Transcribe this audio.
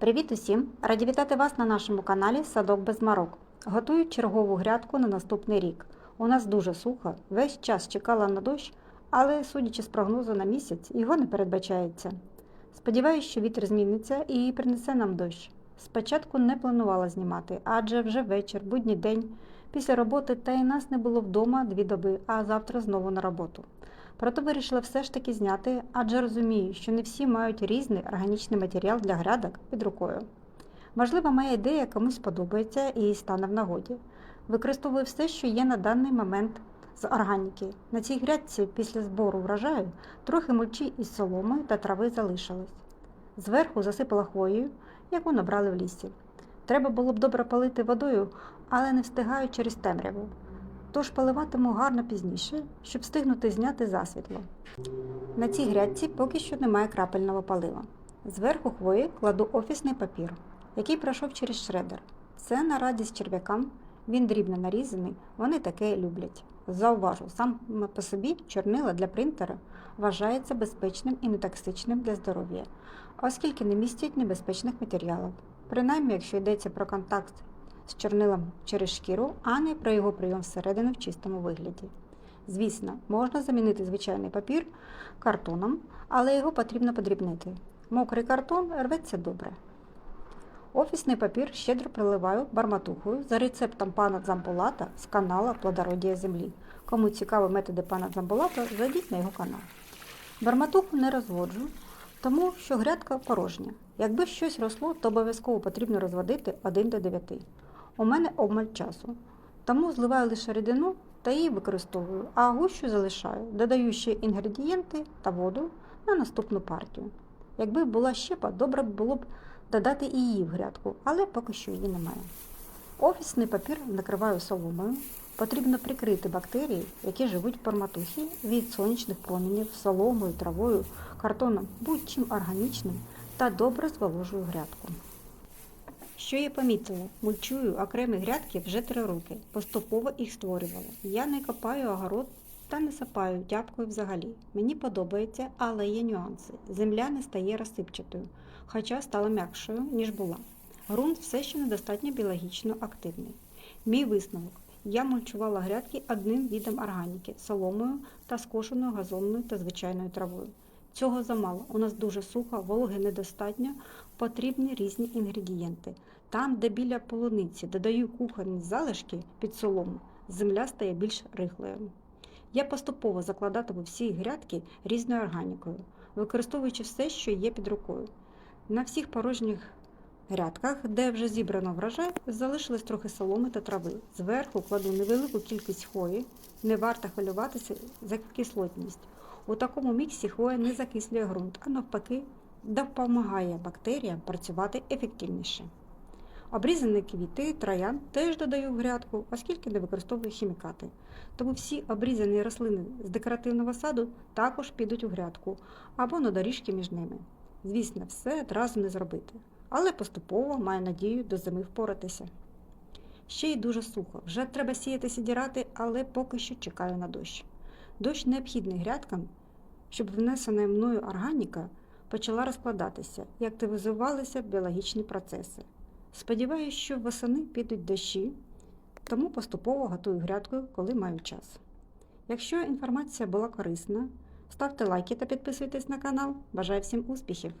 Привіт усім! Раді вітати вас на нашому каналі Садок без марок. Готую чергову грядку на наступний рік. У нас дуже сухо, весь час чекала на дощ, але, судячи з прогнозу на місяць, його не передбачається. Сподіваюсь, що вітер зміниться і принесе нам дощ. Спочатку не планувала знімати, адже вже вечір, будній день, після роботи та й нас не було вдома дві доби, а завтра знову на роботу. Проте вирішила все ж таки зняти, адже розумію, що не всі мають різний органічний матеріал для грядок під рукою. Можливо, моя ідея комусь сподобається і стане в нагоді. Використовую все, що є на даний момент з органіки. На цій грядці після збору врожаю трохи мульчі із соломи та трави залишилось. Зверху засипала хвоєю, яку набрали в лісі. Треба було б добре палити водою, але не встигаю через темряву. Тож поливатиму гарно пізніше, щоб встигнути зняти засвітло. На цій грядці поки що немає крапельного палива. Зверху хвої кладу офісний папір, який пройшов через шредер. Це на радість черв'якам, він дрібно нарізаний, вони таке люблять. Зауважу, сам по собі чорнила для принтера вважається безпечним і нетоксичним для здоров'я, оскільки не містять небезпечних матеріалів, принаймні якщо йдеться про контакт з чорнилом через шкіру, а не про його прийом всередину в чистому вигляді. Звісно, можна замінити звичайний папір картоном, але його потрібно подрібнити. Мокрий картон рветься добре. Офісний папір щедро приливаю барматухою за рецептом пана Дзамбулата з каналу Плодородія землі. Кому цікаві методи пана Дзамбулата, зайдіть на його канал. Барматуху не розводжу, тому що грядка порожня. Якби щось росло, то обов'язково потрібно розводити 1 до 9. У мене обмаль часу, тому зливаю лише рідину та її використовую, а гущу залишаю, додаю ще інгредієнти та воду на наступну партію. Якби була щепа, добре було б додати і її в грядку, але поки що її немає. Офісний папір накриваю соломою. Потрібно прикрити бактерії, які живуть в парматухі від сонячних промінів, соломою, травою, картоном, будь-чим органічним та добре зволожую грядку. Що я помітила? Мульчую окремі грядки вже три роки. Поступово їх створювала. Я не копаю огород та не сапаю тяпкою взагалі. Мені подобається, але є нюанси. Земля не стає розсипчатою, хоча стала м'якшою, ніж була. Грунт все ще недостатньо біологічно активний. Мій висновок. Я мульчувала грядки одним видом органіки соломою та скошеною газонною та звичайною травою. Цього замало. У нас дуже сухо, вологи недостатньо, потрібні різні інгредієнти. Там, де біля полуниці додаю кухонні залишки під солому, земля стає більш рихлою. Я поступово закладатиму всі грядки різною органікою, використовуючи все, що є під рукою. На всіх порожніх грядках, де вже зібрано врожай, залишилось трохи соломи та трави. Зверху кладу невелику кількість хвої, не варто хвилюватися за кислотність. У такому міксі хвоя не закислює ґрунт, а навпаки, допомагає бактеріям працювати ефективніше. Обрізані квіти, троян теж додаю в грядку, оскільки не використовую хімікати. Тому всі обрізані рослини з декоративного саду також підуть у грядку або на доріжки між ними. Звісно, все одразу не зробити, але поступово маю надію до зими впоратися. Ще й дуже сухо. Вже треба сіяти сідірати, але поки що чекаю на дощ. Дощ необхідний грядкам, щоб внесена мною органіка почала розкладатися і активізувалися біологічні процеси. Сподіваюсь, що восени підуть дощі, тому поступово готую грядку, коли маю час. Якщо інформація була корисна, ставте лайки та підписуйтесь на канал. Бажаю всім успіхів!